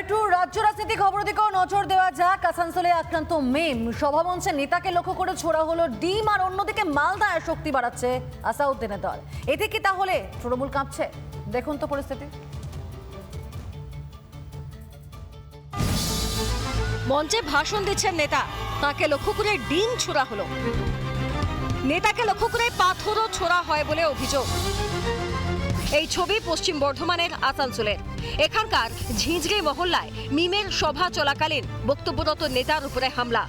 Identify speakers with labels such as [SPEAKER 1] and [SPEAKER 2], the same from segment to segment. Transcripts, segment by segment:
[SPEAKER 1] একটু রাজ্য রাজনীতি খবর দিকেও নজর দেওয়া যাক। আসানসোলে আক্রান্ত মেম। সভামঞ্চে নেতাকে লক্ষ্য করে ছোড়া হলো ডিম আর অন্যদিকে মালদায় শক্তি বাড়াচ্ছে আসাউদ্দিনের দল এতে কি তাহলে তৃণমূল কাঁপছে? দেখুন তো পরিস্থিতি।
[SPEAKER 2] মঞ্চে ভাষণ দিচ্ছেন নেতা। তাকে লক্ষ্য করে ডিম ছোড়া হলো। নেতাকে লক্ষ্য করে পাথরও ছোড়া হয় বলে অভিযোগ। এই ছবি পশ্চিম বর্ধমানের আসানসোলের। এখানকার ঝিঁঝড়ি মহল্লায় মিমের সভা চলাকালীন বক্তব্যরত নেতার উপরে হামলা।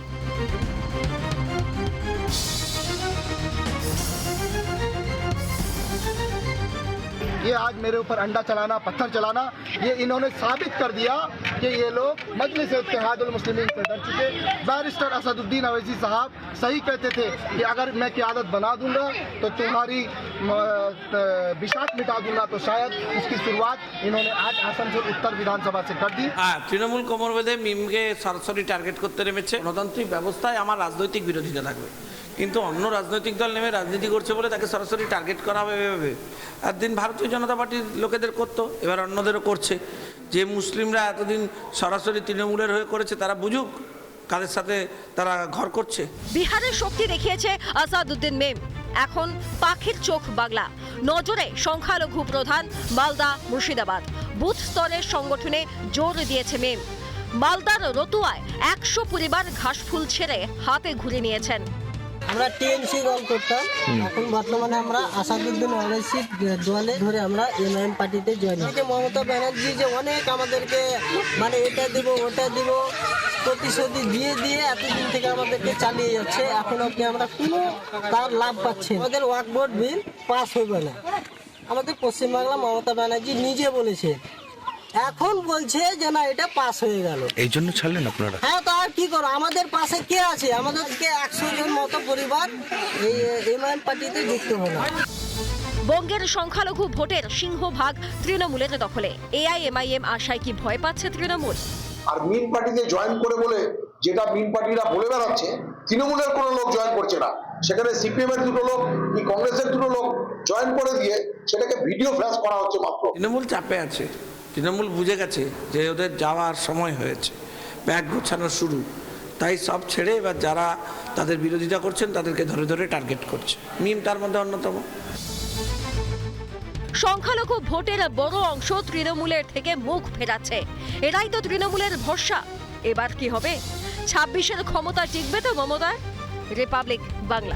[SPEAKER 3] ये आज मेरे ऊपर अंडा चलाना पत्थर चलाना ये इन्होंने साबित कर दिया कि ये लोग मजलिस इत्तेहादुल मुस्लिमीन से डर चुके बैरिस्टर असदुद्दीन अवैसी साहब सही कहते थे कि अगर मैं क्यादत बना दूंगा तो तुम्हारी म, त- विशाख मिटा दूंगा तो शायद इसकी शुरुआत इन्होंने आज आसनसोल उत्तर विधानसभा से कर दी
[SPEAKER 4] হ্যাঁ তৃণমূল কোমর বেঁধে মিমকে সরাসরি টার্গেট করতে নেমেছে গণতান্ত্রিক ব্যবস্থায় আমার রাজনৈতিক বিরোধিতা থাকবে কিন্তু অন্য রাজনৈতিক দল নেমে রাজনীতি করছে বলে তাকে সরাসরি টার্গেট করা হবে এভাবে। একদিন ভারতীয় জনতা পার্টির লোকেদের করতো, এবার অন্যদেরও করছে। যে মুসলিমরা এতদিন সরাসরি তৃণমূলের হয়ে করেছে, তারা বুঝুক কাদের সাথে তারা ঘর করছে।
[SPEAKER 2] বিহারের শক্তি দেখিয়েছে আসাদুদ্দিন মেম। এখন পাখির চোখ বাংলা। নজরে সংখ্যালঘু প্রধান মালদা, মুর্শিদাবাদ। বুথ স্তরের সংগঠনে জোর দিয়েছে মেম। মালদার রতুয়ায় একশো পরিবার ঘাসফুল ছেড়ে হাতে ঘুরে নিয়েছেন।
[SPEAKER 5] আমরা টিএমসি দল করতাম। এখন বর্তমানে আমরা আসাদুদ্দিন ওয়াইসি দলে ধরে আমরা এমআইএম পার্টিতে জয়েন যে মমতা ব্যানার্জি যে অনেক আমাদেরকে মানে এটা দিব ওটা দিব প্রতিশ্রুতি দিয়ে দিয়ে এতদিন থেকে আমাদেরকে চালিয়ে যাচ্ছে। এখন অব্দি আমরা কোনো তার লাভ পাচ্ছি। আমাদের ওয়াকবোর্ড বিল পাস হবে না। আমাদের পশ্চিমবাংলা মমতা ব্যানার্জি নিজে বলেছে এখন বলছে যে না এটা পাস হয়ে গেল।
[SPEAKER 6] এই জন্য ছাড়লেন আপনারা?
[SPEAKER 5] হ্যাঁ তো আর কি করো? আমাদের পাশে কে আছে? আমাদেরকে একশো জন মতো পরিবার এই এমআইএম পার্টিতে যুক্ত হলো।
[SPEAKER 2] বঙ্গের সংখ্যালঘু ভোটের সিংহভাগ তৃণমূলের দখলে। এআইএমআইএম আশায় কি ভয় পাচ্ছে তৃণমূল?
[SPEAKER 7] আর মিন পার্টিতে জয়েন করে বলে যেটা মিন পার্টিরা বলে বেড়াচ্ছে তৃণমূলের কোনো লোক জয়েন করছে না। সেখানে সিপিএম এর দুটো লোক কি কংগ্রেসের দুটো লোক জয়েন করে দিয়ে সেটাকে ভিডিও ফ্ল্যাশ করা হচ্ছে মাত্র।
[SPEAKER 4] তৃণমূল চাপে আছে। তৃণমূল বুঝে গেছে যে ওদের যাওয়ার সময় হয়েছে, ব্যাগ গোছানো শুরু। তাই সব ছেড়ে এবার যারা তাদের বিরোধিতা করছেন তাদেরকে ধরে ধরে টার্গেট করছে। মিম, তার মধ্যে অন্যতম?
[SPEAKER 2] সংখ্যালঘু ভোটের বড় অংশ তৃণমূলের থেকে মুখ ফেরাচ্ছে। এরাই তো তৃণমূলের ভরসা। এবার কি হবে? ছাব্বিশের ক্ষমতা টিকবে তো মমতার? রিপাবলিক বাংলা।